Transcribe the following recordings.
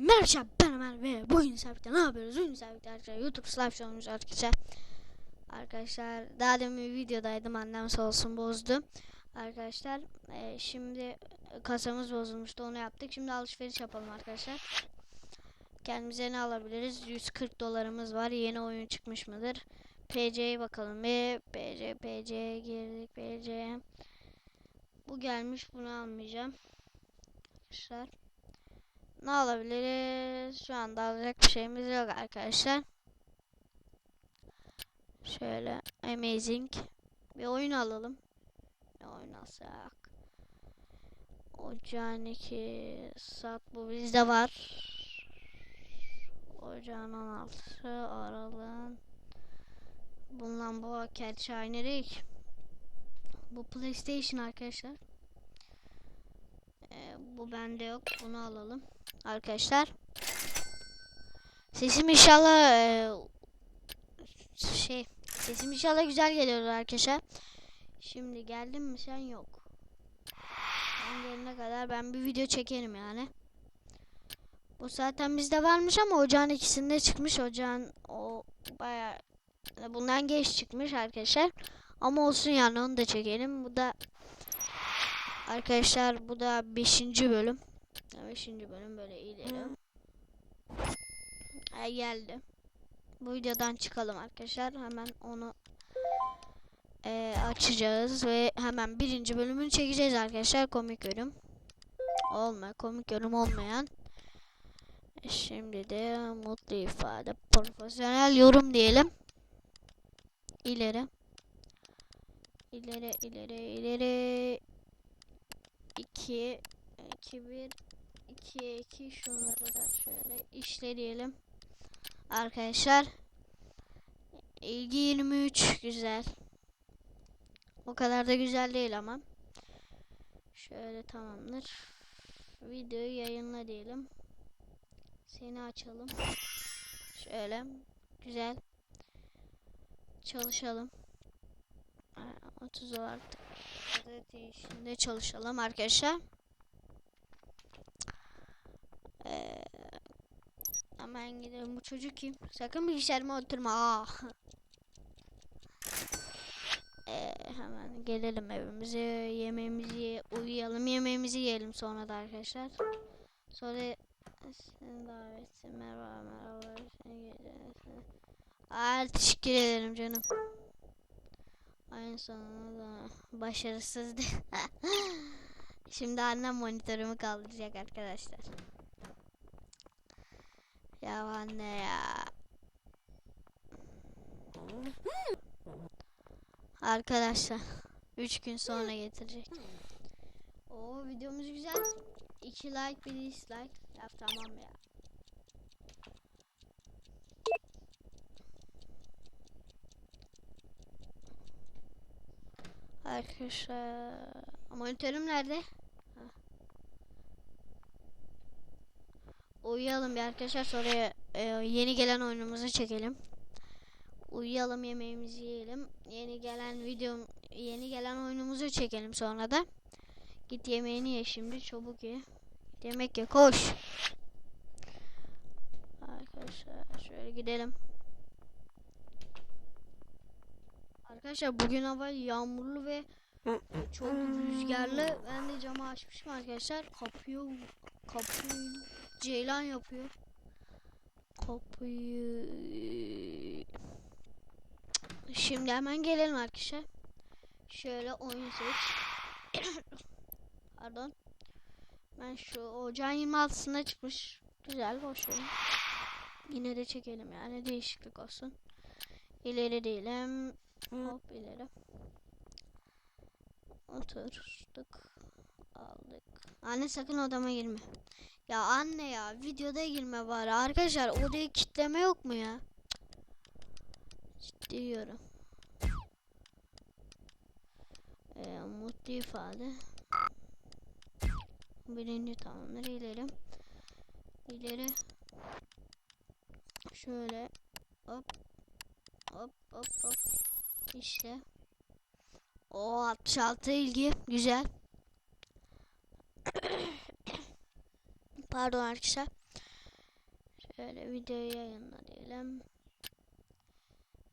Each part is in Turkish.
Merhaba ben Ömer ve bugün Sabit'te ne yapıyoruz? Bugün Sabit'te arkadaşlar YouTube live show'umuz arkadaşlar. Arkadaşlar daha demin videodaydım annem sağ olsun bozdu. Arkadaşlar e, şimdi kasamız bozulmuştu onu yaptık. Şimdi alışveriş yapalım arkadaşlar. Kendimize ne alabiliriz? 140 dolarımız var. Yeni oyun çıkmış mıdır? PC'ye bakalım bir. PC PC girdik PC. Bu gelmiş bunu almayacağım. Arkadaşlar. Ne alabiliriz? Şu anda alacak bir şeyimiz yok arkadaşlar. Şöyle amazing bir oyun alalım. Ne oyun alsak? Ocağın 2 saat bu bizde var. Ocağın 16 aralığın Bundan bu aynı değil. Bu PlayStation arkadaşlar. Ee, bu bende yok. Bunu alalım. Arkadaşlar. Sesim inşallah e, şey sesim inşallah güzel geliyor arkadaşlar. Şimdi geldim mi sen yok. Sen gelene kadar ben bir video çekerim yani. Bu zaten bizde varmış ama ocağın ikisinde çıkmış. Ocağın o baya bundan geç çıkmış arkadaşlar. Ama olsun yani onu da çekelim. Bu da arkadaşlar bu da 5. bölüm. 5. bölüm böyle ileri. Ay geldi. Bu videodan çıkalım arkadaşlar. Hemen onu e, açacağız ve hemen birinci bölümünü çekeceğiz arkadaşlar. Komik yorum. Olma komik yorum olmayan. Şimdi de mutlu ifade profesyonel yorum diyelim. İleri. İleri ileri ileri. 2 2 1 2 2 şunları da şöyle işleyelim. Arkadaşlar ilgi 23 güzel. O kadar da güzel değil ama. Şöyle tamamdır. Videoyu yayınla diyelim. Seni açalım. Şöyle güzel. Çalışalım. 30 olarak da çalışalım arkadaşlar. Ee, hemen gidelim. Bu çocuk kim? Sakın bilgisayarıma oturma. Ah. Ee, hemen gelelim evimize. Yemeğimizi uyuyalım. Yemeğimizi yiyelim sonra da arkadaşlar. Sonra seni davetsin. Merhaba merhaba. Aa, teşekkür ederim canım. Aynı sonunda da başarısızdı. Şimdi annem monitörümü kaldıracak arkadaşlar. Ya anne ya. Arkadaşlar 3 gün sonra getirecek. O videomuz güzel. 2 like bir dislike. Ya tamam ya. Arkadaşlar monitörüm nerede? Uyuyalım bir arkadaşlar sonra e, yeni gelen oyunumuzu çekelim. Uyuyalım yemeğimizi yiyelim. Yeni gelen video yeni gelen oyunumuzu çekelim sonra da. Git yemeğini ye şimdi çabuk ye. Yemek ye koş. Arkadaşlar şöyle gidelim. Arkadaşlar bugün hava yağmurlu ve çok rüzgarlı. Ben de camı açmışım arkadaşlar. Kapıyı kapıyı ceylan yapıyor. Kapıyı Şimdi hemen gelelim arkadaşlar. Şöyle oyun seç. Pardon. Ben şu ocağın 26'sında çıkmış. Güzel boş oyun. Yine de çekelim yani değişiklik olsun. İleri diyelim. Hop ileri. Oturduk. Aldık. Anne sakın odama girme. Ya anne ya videoda girme bari. Arkadaşlar odayı kitleme yok mu ya? Diyorum. Ee, mutlu ifade. Birinci tamamdır ileri. İleri. Şöyle hop hop hop hop işte. O 66 ilgi güzel. Pardon arkadaşlar. Şöyle videoyu yayınla diyelim.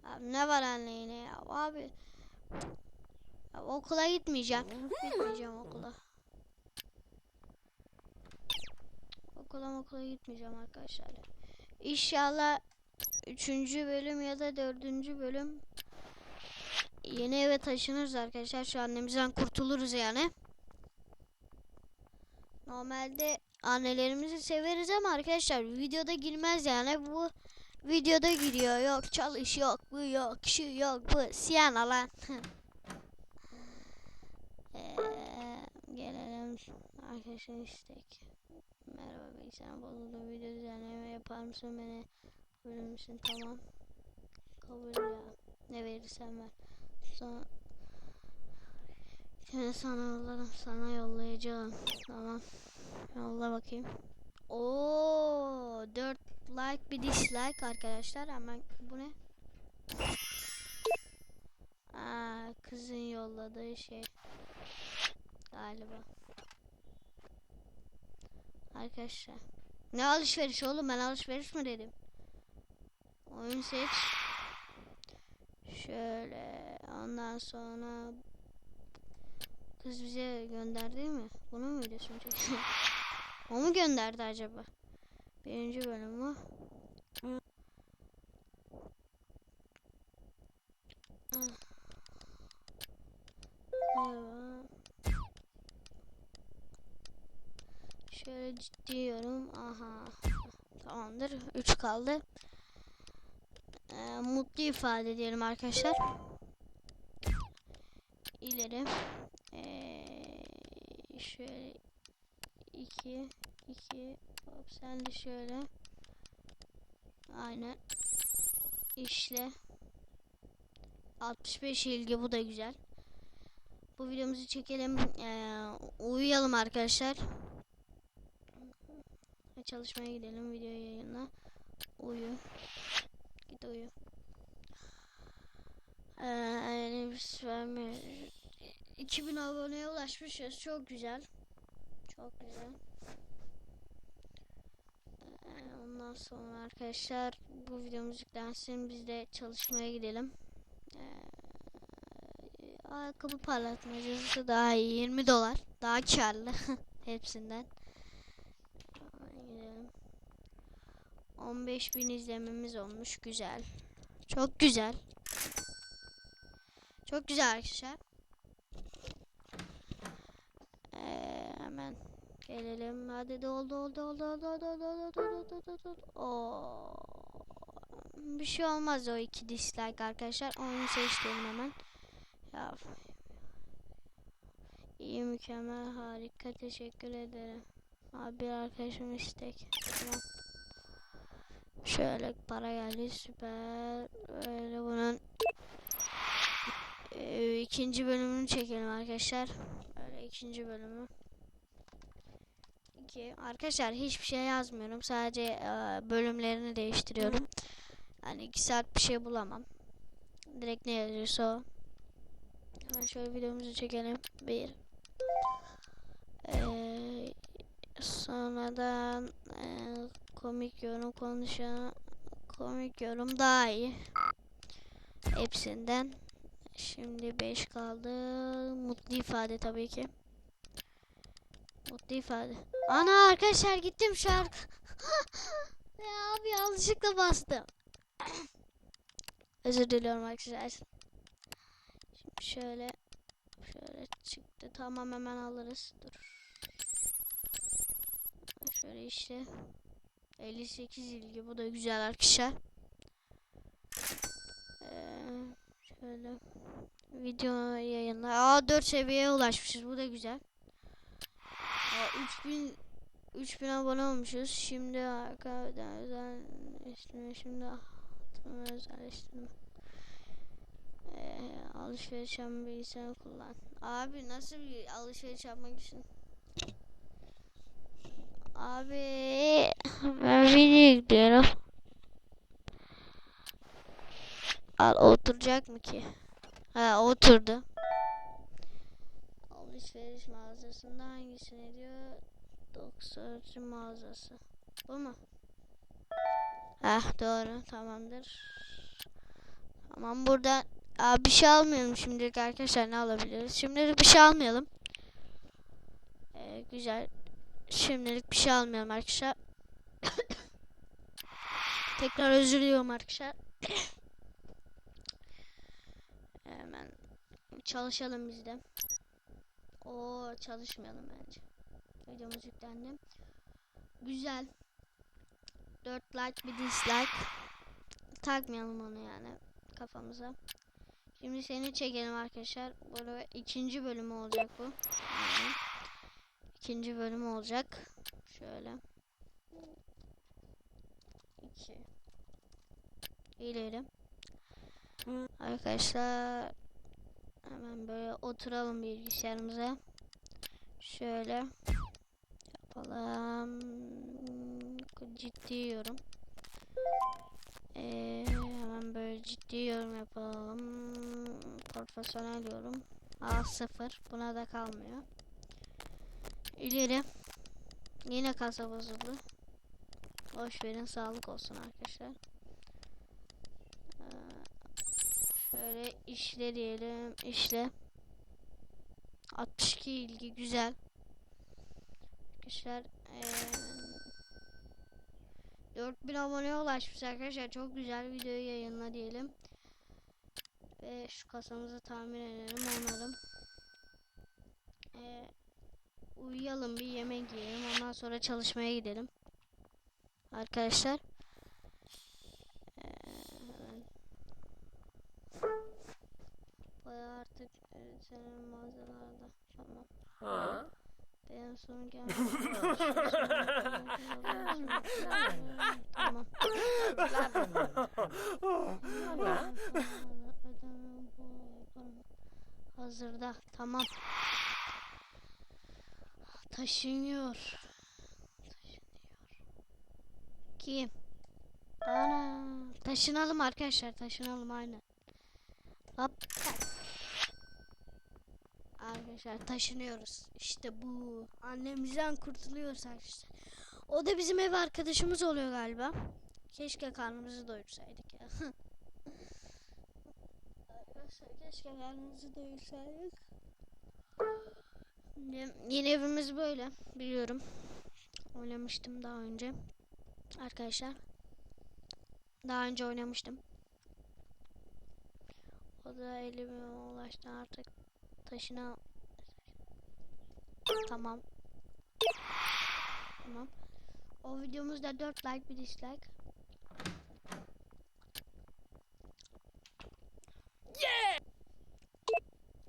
Abi ne var anne yine ya abi. Ya okula gitmeyeceğim. Gitmeyeceğim okula. Okula okula gitmeyeceğim arkadaşlar. İnşallah 3. bölüm ya da 4. bölüm yeni eve taşınırız arkadaşlar. Şu annemizden kurtuluruz yani. Normalde annelerimizi severiz ama arkadaşlar videoda girmez yani. Bu videoda giriyor. Yok çalış yok bu yok şu yok bu. Siyana lan. Eee, gelelim arkadaşlar istek. Merhaba bilgisayar bozuldu. Video düzenleme yapar mısın beni? Verir misin? Tamam. Kabul ya. Ne verirsen ver. Sonra Şimdi sana yollarım. Sana yollayacağım. Tamam. Yolla bakayım. Oo, 4 like bir dislike arkadaşlar. Hemen bu ne? Aa, kızın yolladığı şey. Galiba. Arkadaşlar. Ne alışveriş oğlum ben alışveriş mi dedim. Oyun seç. Şöyle ondan sonra kız bize gönderdi mi? Bunu mu videosunu çekiyor? o mu gönderdi acaba? Birinci bölüm mü? Şöyle ciddi yorum. Aha. Tamamdır. 3 kaldı. Ee, mutlu ifade diyelim arkadaşlar. İleri. Ee, şöyle 2 2 hop sen de şöyle. Aynen. İşle. 65 ilgi bu da güzel. Bu videomuzu çekelim. Ee, uyuyalım arkadaşlar. Çalışmaya gidelim video yayına. Uyu. Uyu. Ee, yani vermiyoruz. 2000 aboneye ulaşmışız. Çok güzel. Çok güzel. Ee, ondan sonra arkadaşlar bu videomuz yüklensin. Biz de çalışmaya gidelim. Ee, ayakkabı parlatmacısı daha iyi. 20 dolar. Daha karlı. Hepsinden. Gidelim. 15 bin izlememiz olmuş. Güzel. Çok güzel. Çok güzel arkadaşlar. Ee, hemen gelelim. Hadi doldu oldu oldu oldu oldu oldu oldu oldu oldu oldu oldu. Oo. Bir şey olmaz o iki dislike arkadaşlar. Onu seçtim hemen. Ya. İyi mükemmel harika teşekkür ederim. Abi arkadaşım istek. Tamam. Şöyle para geldi süper. Böyle bunun e, ikinci bölümünü çekelim arkadaşlar. Böyle ikinci bölümü. İki. Arkadaşlar hiçbir şey yazmıyorum. Sadece e, bölümlerini değiştiriyorum. Yani iki saat bir şey bulamam. Direkt ne yazıyorsa o. Hemen şöyle videomuzu çekelim. Bir. Eee Sonradan e, komik yorum konuşan komik yorum daha iyi. Hepsinden. Şimdi 5 kaldı. Mutlu ifade tabii ki. Mutlu ifade. Ana arkadaşlar gittim şarkı. ya abi yanlışlıkla bastım. Özür diliyorum arkadaşlar. Şimdi şöyle şöyle çıktı. Tamam hemen alırız. Dur. Şöyle işte 58 ilgi bu da güzel arkadaşlar. Ee, şöyle video yayınla. Aa 4 seviyeye ulaşmışız. Bu da güzel. Aa, 3000 3000 abone olmuşuz. Şimdi arkadan özelleştirme şimdi hatırlama özelleştirme. Ee, alışveriş yapma bilgisayarı kullan. Abi nasıl bir alışveriş yapmak için? Abi ben video gidiyorum. Al oturacak mı ki? Ha oturdu. Alışveriş mağazasında hangisini diyor? 90 mağazası. Bu mu? Heh doğru tamamdır. Tamam burada Aa, bir şey almayalım şimdilik arkadaşlar ne alabiliriz? Şimdilik bir şey almayalım. Ee, güzel. Şimdilik bir şey almayalım arkadaşlar. Tekrar özür diliyorum arkadaşlar. Hemen çalışalım biz de. Oo çalışmayalım bence. Videomuz yüklendi. Güzel. 4 like bir dislike. Takmayalım onu yani kafamıza. Şimdi seni çekelim arkadaşlar. Böyle ikinci bölümü olacak bu. Yani ikinci bölümü olacak. Şöyle. 2 İleri. Arkadaşlar hemen böyle oturalım bilgisayarımıza. Şöyle yapalım. Ciddi yorum. Ee, hemen böyle ciddi yorum yapalım. Profesyonel yorum. A0. Buna da kalmıyor. İleri. Yine kasa bozuldu. Boş verin sağlık olsun arkadaşlar. Ee, şöyle işle diyelim. İşle. 62 ilgi güzel. Arkadaşlar ee, 4000 aboneye ulaşmış arkadaşlar. Çok güzel videoyu yayınla diyelim. Ve şu kasamızı tamir edelim onarım. Ee, uyuyalım bir yemek yiyelim. Ondan sonra çalışmaya gidelim. Arkadaşlar. Ee. Bayağı artık e, senin mağazalarda. Tamam. Benim son geldi. tamam. Hazırda. Tamam. Taşınıyor. Taşınıyor. Kim? Ana. Taşınalım arkadaşlar. Taşınalım aynen. Hop. Arkadaşlar taşınıyoruz. İşte bu. Annemizden kurtuluyoruz arkadaşlar. O da bizim ev arkadaşımız oluyor galiba. Keşke karnımızı doyursaydık ya. arkadaşlar keşke karnımızı doyursaydık. Yeni evimiz böyle. Biliyorum. Oynamıştım daha önce. Arkadaşlar. Daha önce oynamıştım. O da elime ulaştı artık taşına tamam tamam o videomuzda 4 like bir dislike Yeah!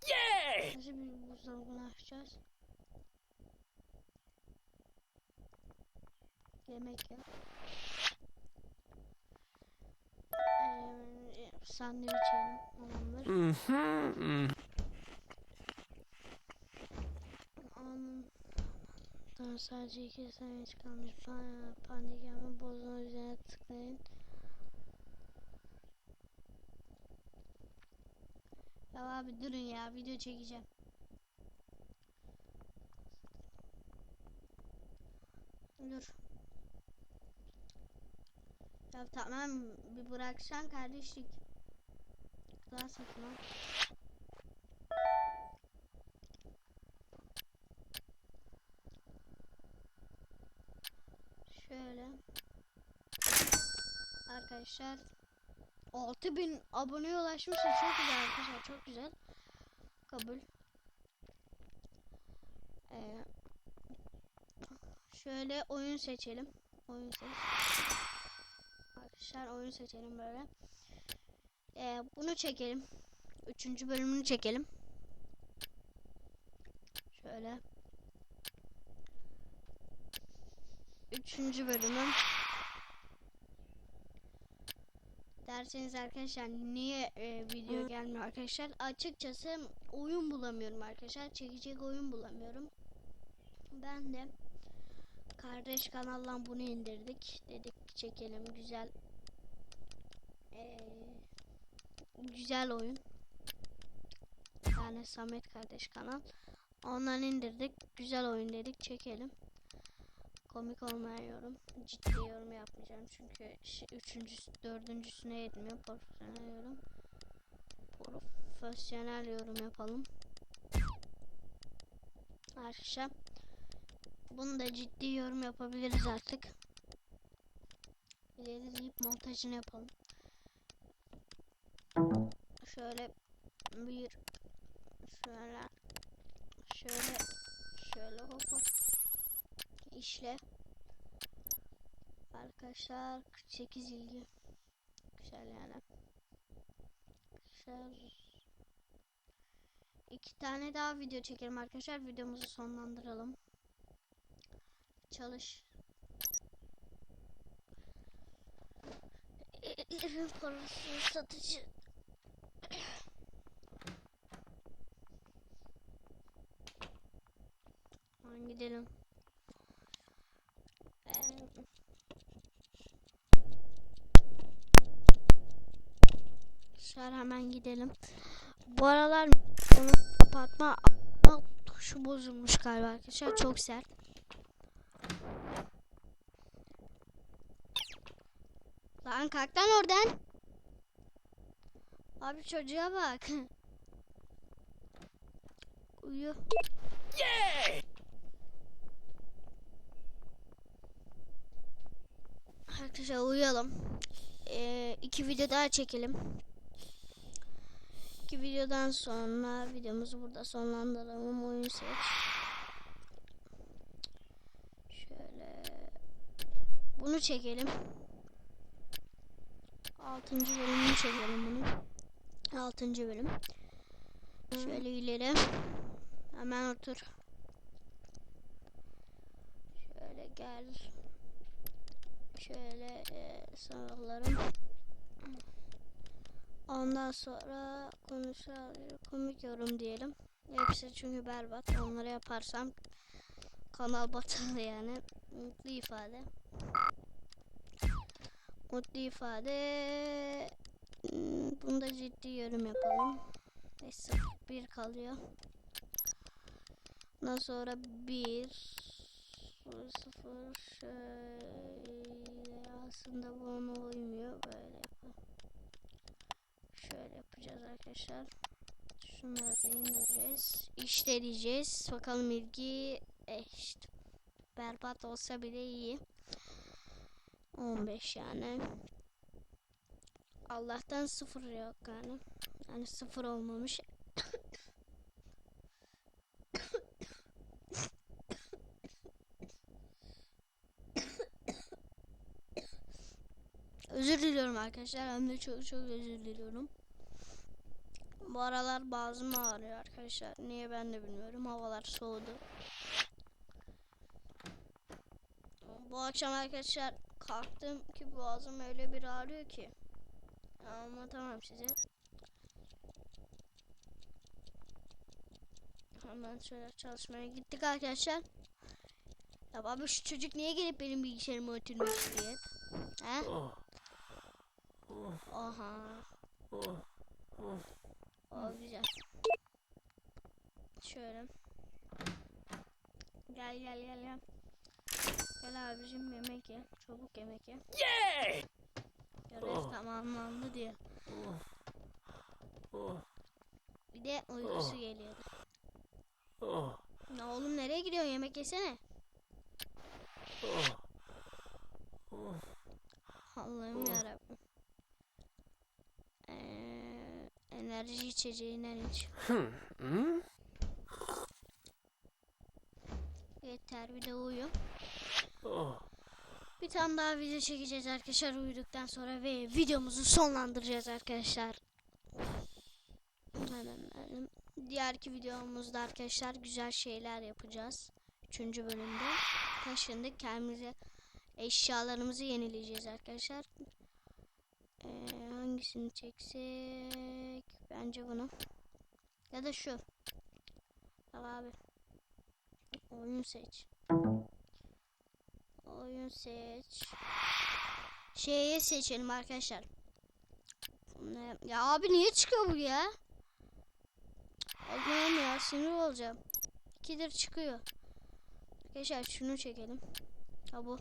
Yeah! nasıl bir açacağız yemek yok ee, sandviç yiyelim tamamdır. Daha sadece iki saniye kalmış. Pan Pandigamı bozma üzerine tıklayın. Ya abi durun ya video çekeceğim. Dur. Ya tamam bir bıraksan kardeşlik. Daha satma. Şöyle. Arkadaşlar 6000 aboneye ulaşmışız. Çok güzel arkadaşlar. Çok güzel. Kabul. Ee, şöyle oyun seçelim. Oyun seç. Arkadaşlar oyun seçelim böyle. Ee, bunu çekelim. Üçüncü bölümünü çekelim. Şöyle. Üçüncü bölümüm. Derseniz arkadaşlar niye e, video gelmiyor arkadaşlar? Açıkçası oyun bulamıyorum arkadaşlar. Çekecek oyun bulamıyorum. Ben de kardeş kanaldan bunu indirdik. Dedik çekelim güzel. e, güzel oyun. Yani Samet kardeş kanal. Ondan indirdik. Güzel oyun dedik çekelim. Komik olmayan yorum. Ciddi yorum yapmayacağım çünkü üçüncüsü, dördüncüsüne yetmiyor. Profesyonel yorum. Profesyonel yorum yapalım. Arkadaşlar. Bunu da ciddi yorum yapabiliriz artık. İleri deyip montajını yapalım. Şöyle bir şöyle şöyle şöyle hop hop. İşle. Arkadaşlar 48 ilgi. Güzel yani. Güzel. İki tane daha video çekelim arkadaşlar. Videomuzu sonlandıralım çalış ürün parası satıcı Hemen gidelim. Şöyle hemen gidelim. Bu aralar bunu kapatma tuşu bozulmuş galiba arkadaşlar. Çok sert. Lan kalk lan oradan. Abi çocuğa bak. Uyu. Yeah! Arkadaşlar uyuyalım. Ee, iki video daha çekelim. İki videodan sonra videomuzu burada sonlandıralım. Oyun seç. Şöyle bunu çekelim. Altıncı bölümünü çekelim bunu. Altıncı bölüm. Şöyle ileri. Hemen otur. Şöyle gel. Şöyle e, sağlarım. Ondan sonra konuşalım. Komik yorum diyelim. Hepsi çünkü berbat. Onları yaparsam kanal batar yani. Mutlu ifade. Mutlu ifade. Hmm, Bunda ciddi yorum yapalım. Neyse bir kalıyor. Ondan sonra bir sıfır sıfır şöyle aslında bu ona uymuyor böyle yapalım. Şöyle yapacağız arkadaşlar. Şunları da indireceğiz. İşte diyeceğiz. Bakalım ilgi işte berbat olsa bile iyi. 15 yani. Allah'tan sıfır yok yani. Yani sıfır olmamış. Özür diliyorum arkadaşlar. Hem de çok çok özür diliyorum. Bu aralar boğazım ağrıyor arkadaşlar. Niye ben de bilmiyorum. Havalar soğudu. Bu akşam arkadaşlar kalktım ki boğazım öyle bir ağrıyor ki. Anlatamam size. Hemen şöyle çalışmaya gittik arkadaşlar. Ya abi şu çocuk niye gelip benim bilgisayarıma oturmak istiyor? He? Oh. O güzel. Şöyle. Gel gel gel gel. Gel abicim yemek ye. Çabuk yemek ye. Yeah! Görev Oh. tamamlandı diye. Oh, oh, Bir de uykusu Oh. geliyordu. oh, Ya oğlum nereye gidiyorsun? Yemek yesene. oh, oh. Allah'ım Oh. yarabbim. Ee, enerji içeceğinden iç. Hmm, hmm? Yeter bir de uyu. Bir tane daha video çekeceğiz arkadaşlar uyuduktan sonra ve videomuzu sonlandıracağız arkadaşlar. Diğerki videomuzda arkadaşlar güzel şeyler yapacağız. Üçüncü bölümde taşındık kendimize eşyalarımızı yenileyeceğiz arkadaşlar. Ee, hangisini çeksek? Bence bunu. Ya da şu. Bak abi. Oyun seç. Oyun seç. Şeye seçelim arkadaşlar. Ya abi niye çıkıyor bu ya? Allah'ım ya sinir olacağım. İkidir çıkıyor. Arkadaşlar şunu çekelim. Ha bu.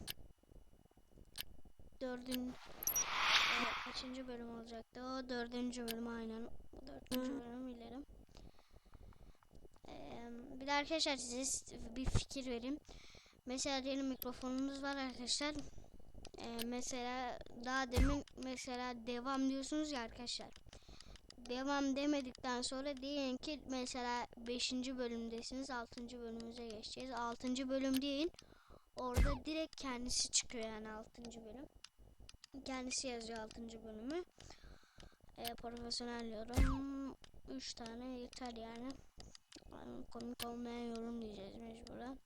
Dördüncü. Evet, kaçıncı bölüm olacaktı? O dördüncü bölüm aynen. Dördüncü bölüm ilerim. Ee, bir de arkadaşlar size bir fikir vereyim. Mesela diyelim mikrofonunuz var arkadaşlar. Ee, mesela daha demin mesela devam diyorsunuz ya arkadaşlar. Devam demedikten sonra diyelim ki mesela 5. bölümdesiniz 6. bölümümüze geçeceğiz. 6. bölüm değil. Orada direkt kendisi çıkıyor yani 6. bölüm. Kendisi yazıyor 6. bölümü. Ee, profesyonel yorum 3 tane yeter. Yani Komik olmayan yorum diyeceğiz mecburen.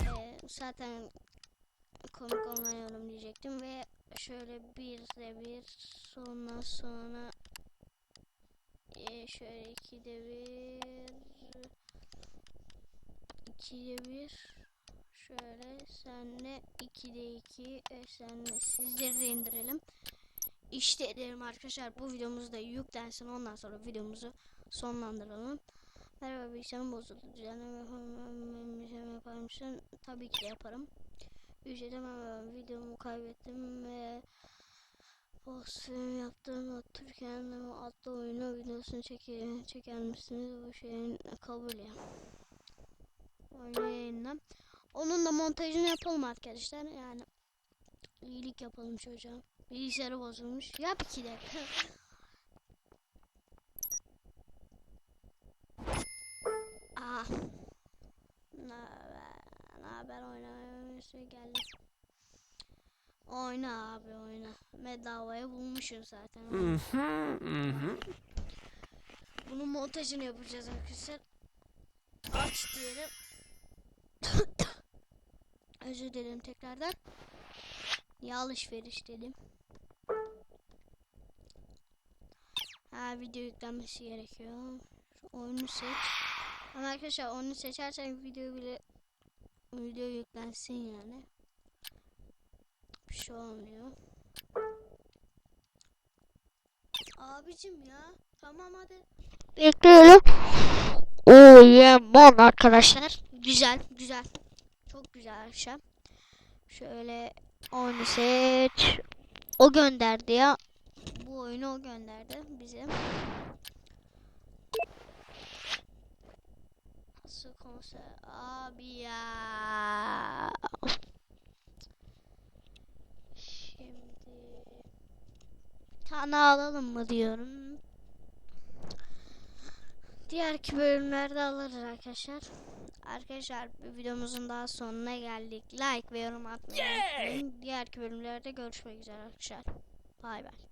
Ee, zaten komik olmayan yorum diyecektim ve şöyle bir de bir sonra sonra e, şöyle iki de bir iki de bir şöyle senle iki de iki e, senle sizleri de indirelim. İşte derim arkadaşlar bu videomuz da yüklensin ondan sonra videomuzu sonlandıralım. Merhaba bilgisayarım bozuldu. Düzenleme yapamam. yapar mısın? Tabii ki yaparım. Ücretemem videomu kaybettim ve film yaptım otururken adlı oyunu videosunu çeker, çeker misiniz bu şeyin kabul ya. Oyunu yayınla. Onun da montajını yapalım arkadaşlar yani iyilik yapalım çocuğa. Bilgisayarı bozulmuş. Yap iki dakika. Aa. Ne haber? Ne haber oynamaya geldi. Oyna abi oyna. Bedavaya bulmuşsun zaten. Bunun montajını yapacağız arkadaşlar. Aç diyelim. Özür dilerim tekrardan. Ya alışveriş dedim. Ha video yüklenmesi gerekiyor. Şu oyunu seç. Ama arkadaşlar oyunu seçersen video bile video yüklensin yani. Bir şey olmuyor. Abicim ya. Tamam hadi. Bekliyorum. Oo yemon arkadaşlar. Güzel güzel. Çok güzel akşam. Şöyle oyunu seç. O gönderdi ya. Bu oyunu o gönderdi bize. Nasıl konser? Abi ya. Şimdi tane alalım mı diyorum. Diğerki bölümlerde alırız arkadaşlar. Arkadaşlar videomuzun daha sonuna geldik. Like ve yorum atmayı unutmayın. Diğerki bölümlerde görüşmek üzere arkadaşlar. Bay bay.